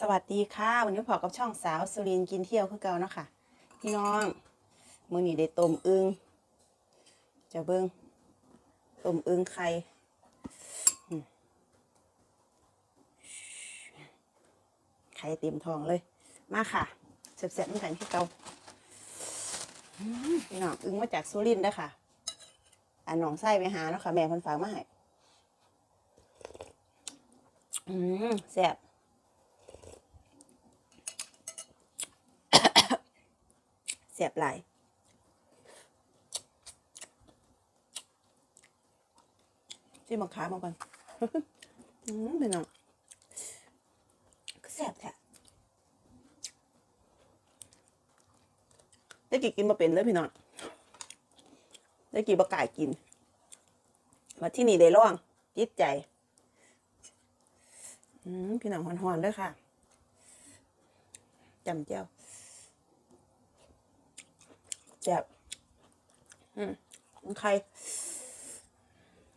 สวัสดีค่ะ วันนี้พอกับช่องสาวสุรินกินเที่ยวคือเก่าเนาะค่ะ พี่น้องมือนี้ได้ต้มอึงจะเบิ่งต้มอึ้งไข่ไข่เต็มทองเลย มาค่ะเสร็จๆนี่กันคือเก่าพี่น้องอึงมาจากสุรินทร์ด้ค่ะอันน้องไส้ไปหาเนาะค่ะ แม่พันฝากมาให้อืมแซ่บ เสียบไหลายที่มะขามมาก่อนอืมเป็นน้องก็แสบแท้ได้กี่กินมาเป็นเลยพี่น้องได้กี่บะกล้ายกิน มาที่นี่ได้ร่องจิตใจ อืมพี่น้องหอนๆด้วยค่ะจำเจ้า แซ่บอืมของใคร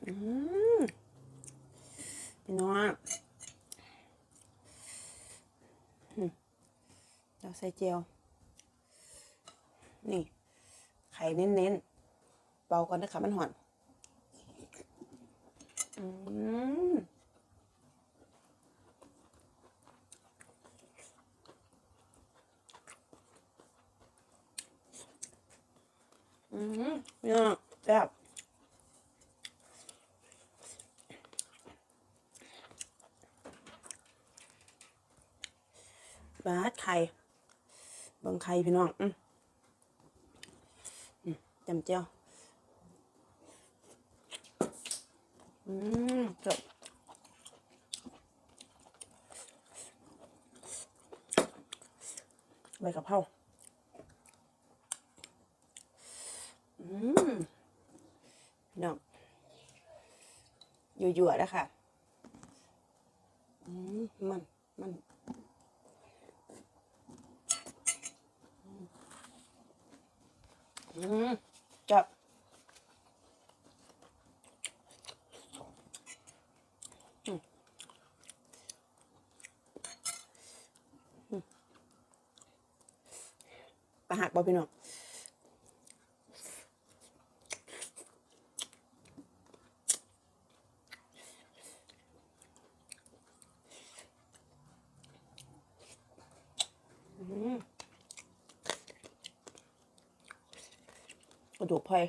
อืมพี่น้องอืมเราใส่เจียวนี่ ไข่เน้นๆเบาก่อนนะคะมันหอนอืม อืมเนี่ยแบบบาดไข่บังไข่พี่น้อง อืมอืมจำเจ้าอืมจบใบกะเพรา อืม พี่น้องยั่วๆแล้วค่ะมัน มันอืมจับปลาหักบ่พี่น้อง อืมก ระดูกพลอย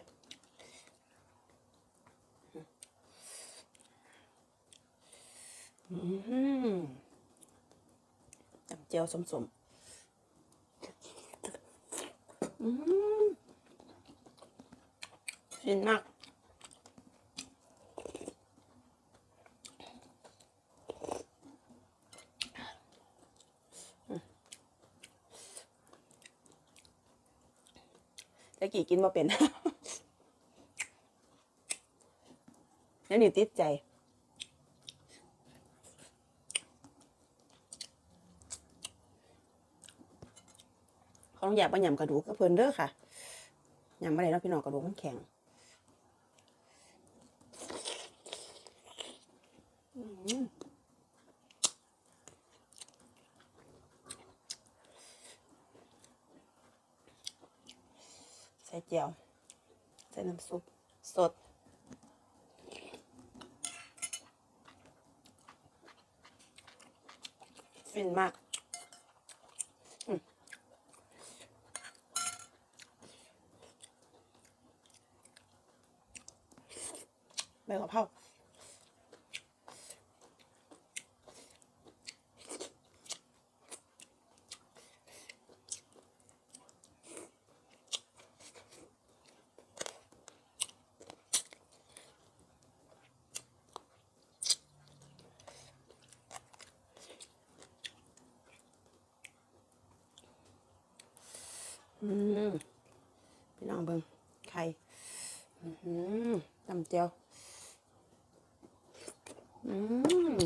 น้ำเจียวสมสมๆอืมฟินมากะกี้กินมาเป็นแล้วนี่ติดใจ เขาต้องอยากไปยำกระดูกกับเพิ่นเด้อค่ะยำไม่ได้แล้วพี่น้องกระดูกมันแข็งอืม ส่เจียวใส่น้ำซุปสด ฟินมากอืมใบกะเพรา พี่น้องเบิ่งไข่อืมตำเจียว อืม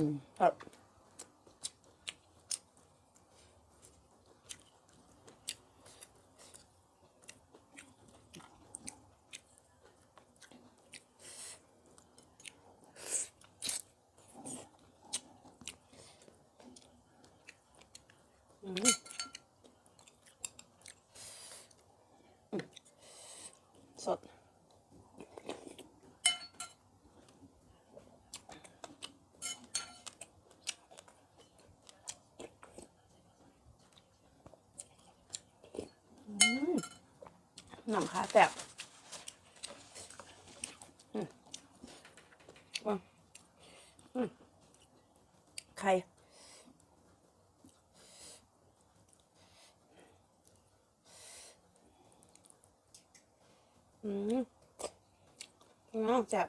สด หน่ำค่ะแซ่บใคร อืมไข่อืมน้องจับ